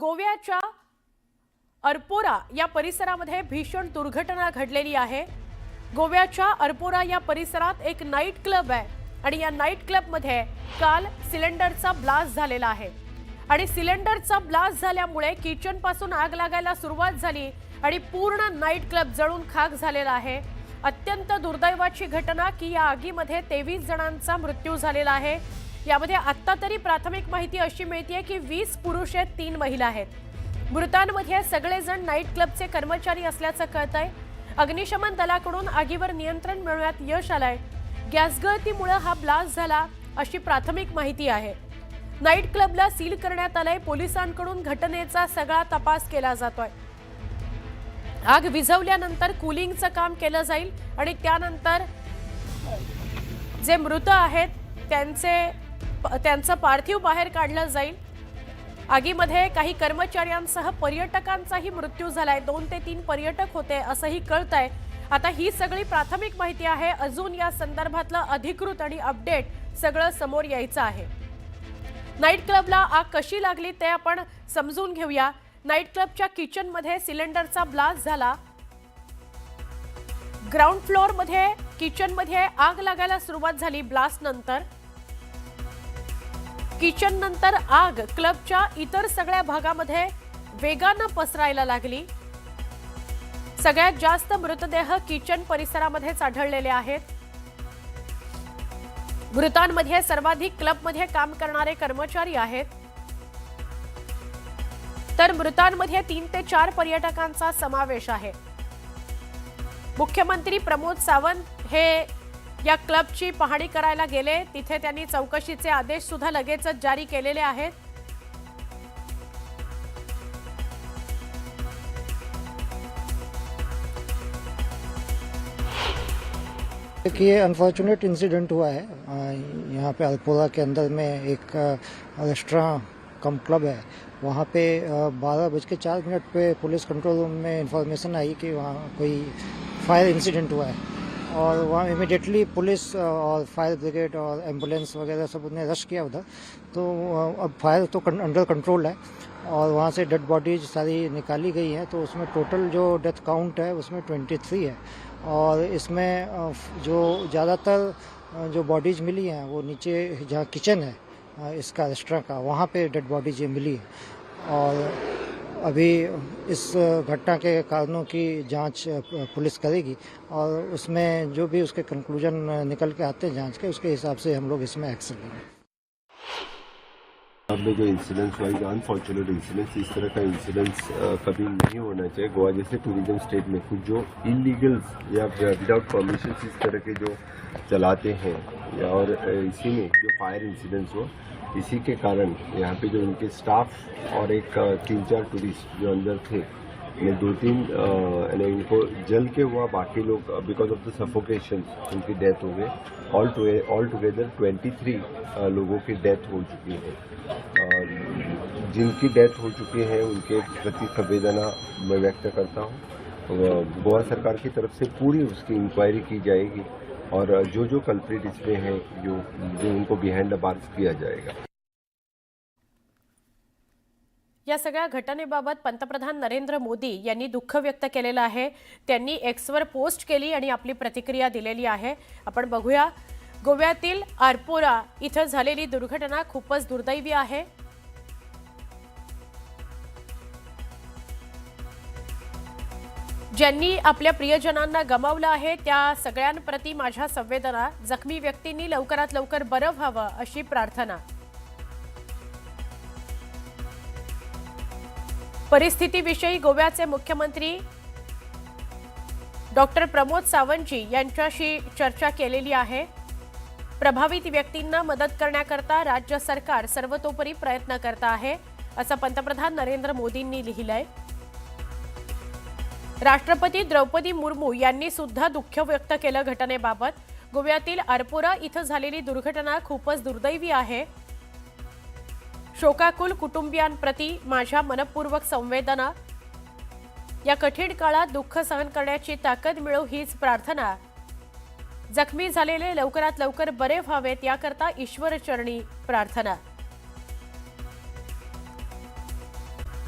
गोव्याच्या अर्पोरा या परिसरामध्ये भीषण दुर्घटना घडलेली आहे. गोव्याच्या अर्पोरा या परिसरात एक नाईट क्लब आहे आणि या नाईट क्लबमध्ये काल सिलेंडरचा ब्लास्ट झालेला आहे. आणि सिलेंडरचा ब्लास्ट झाल्यामुळे किचनपासून आग लागायला सुरुवात झाली आणि पूर्ण नाईट क्लब जळून खाक झालेला आहे. अत्यंत दुर्दैवाची घटना की या आगीमध्ये तेवीस जणांचा मृत्यू झालेला आहे. यामध्ये आत्ता तरी प्राथमिक माहिती अशी मिळते की वीस पुरुष आहेत तीन महिला आहेत. मृतांमध्ये सगळेजण नाईट क्लबचे कर्मचारी असल्याचं कळत आहे अग्निशमन दलाकडून आगीवर नियंत्रण मिळवण्यात यश आलंय. गॅस गळतीमुळे हा ब्लास्ट झाला अशी प्राथमिक माहिती आहे. नाईट क्लबला सील करण्यात आलंय पोलिसांकडून घटनेचा सगळा तपास केला जातोय. आग विझवल्यानंतर कुलिंगचं काम केलं जाईल आणि त्यानंतर जे मृत आहेत त्यांचे त्यांचं पार्थिव बाहेर काढलं जाईल. आगीमध्ये काही कर्मचाऱ्यांसह पर्यटकांचाही मृत्यू झालाय. दोन ते तीन पर्यटक होते असंही कळत आहे आता ही सगळी प्राथमिक माहिती आहे. अजून या संदर्भातलं अधिकृत आणि अपडेट सगळं समोर यायचं आहे. नाईट क्लबला आग कशी लागली ते आपण समजून घेऊया. नाईट क्लबच्या किचनमध्ये सिलेंडरचा ब्लास्ट झाला. ग्राउंड फ्लोअरमध्ये किचनमध्ये आग लागायला सुरुवात झाली ब्लास्ट नंतर. किचन नंतर आग क्लबच्या इतर सगळ्या भागामध्ये वेगानं पसरायला लागली. सगळ्यात जास्त मृतदेह किचन परिसरामध्येच आढळलेले आहेत. मृतांमध्ये सर्वाधिक क्लबमध्ये काम करणारे कर्मचारी आहेत. तर मृतांमध्ये तीन ते चार पर्यटकांचा समावेश आहे. मुख्यमंत्री प्रमोद सावंत हे या क्लबची पाहणी करायला गेले. तिथे त्यांनी चौकशीचे आदेश सुद्धा लगेचच जारी केलेले आहेत. एक ये अनफॉर्चुनेट इंसिडेंट हुआ है। यहाँ पे अल्पोला के अंदर में एक रेस्टोरेंट कम क्लब है। वहाँ पे बारह बज के चार मिनट पे पुलिस कंट्रोल रूम में इंफॉर्मेशन आई कि वहाँ कोई फायर इंसिडेंट हुआ है। और वहाँ इमिडिएटली पुलिस और फायर ब्रिगेड और एंबुलेंस वगैरह सब उन्हें रश किया उधर। तो अब फायर तो अंडर कंट्रोल है और वहाँ से डेड बॉडीज सारी निकाली गई हैं। तो उसमें टोटल जो डेथ काउंट है उसमें 23 है। और इसमें जो ज़्यादातर जो बॉडीज मिली हैं वो नीचे जहाँ किचन है इसका रेस्टोरेंट का, वहाँ पे डेड बॉडीज ये मिली है। और अभी इस घटना के कारणों की जाँच पुलिस करेगी और उसमें जो भी उसके कंक्लूजन निकल के आते हैं जाँच के, उसके हिसाब से हम लोग इसमें एक्शन लेंगे। अब में जो इंसिडेंट्स हुआ जो अनफॉर्चुनेट इंसिडेंट्स इस तरह का इंसिडेंट्स कभी नहीं होना चाहिए। गोवा जैसे टूरिज़्म स्टेट में कुछ जो इलीगल्स या विदाउट परमिशन इस तरह के जो चलाते हैं और इसी में जो फायर इंसिडेंट्स हुआ इसी के कारण यहाँ पे जो इनके स्टाफ और एक तीन चार टूरिस्ट जो अंदर थे, ये दो तीन यानी इनको जल के हुआ बाकी लोग बिकॉज़ ऑफ़ द सफोकेशन उनकी डेथ हो गए all all together twenty three लोगों की डेथ हो चुकी है। और जिनकी डेथ हो चुकी है, उनके प्रति संवेदना मैं व्यक्त करता हूँ। गोवा सरकार की तरफ़ से पूरी उसकी इंक्वायरी की जाएगी। और जो जो कल्प्रिट इसमें हैं जो जो उनको बिहाइंड द बार्स किया जाएगा। या सगळ्या घटनेबाबत पंतप्रधान नरेंद्र मोदी यांनी दुःख व्यक्त केलेलं आहे. त्यांनी एक्सवर पोस्ट केली आणि आपली प्रतिक्रिया दिलेली आहे. आपण बघूया. गोव्यातील आरपोरा इथं झालेली दुर्घटना खूपच दुर्दैवी आहे. ज्यांनी आपल्या प्रियजनांना गमावलं आहे त्या सगळ्यांप्रती माझ्या संवेदना. जखमी व्यक्तींनी लवकरात लवकर बरं व्हावं अशी प्रार्थना. परिस्थितीविषयी गोव्याचे मुख्यमंत्री डॉक्टर प्रमोद सावंतजी यांच्याशी चर्चा केलेली आहे. प्रभावित व्यक्तींना मदत करण्याकरता राज्य सरकार सर्वतोपरी प्रयत्न करत आहे असं पंतप्रधान नरेंद्र मोदींनी लिहिलंय. राष्ट्रपती द्रौपदी मुर्मू यांनी सुद्धा दुःख व्यक्त केलं घटनेबाबत. गोव्यातील अरपोरा इथं झालेली दुर्घटना खूपच दुर्दैवी आहे. शोकाकुल कुटुंबियांप्रती माझ्या मनपूर्वक संवेदना. या कठीण काळात दुःख सहन करण्याची ताकद मिळो हीच प्रार्थना. जखमी झालेले लवकरात लवकर बरे व्हावेत याकरता ईश्वरचरणी प्रार्थना.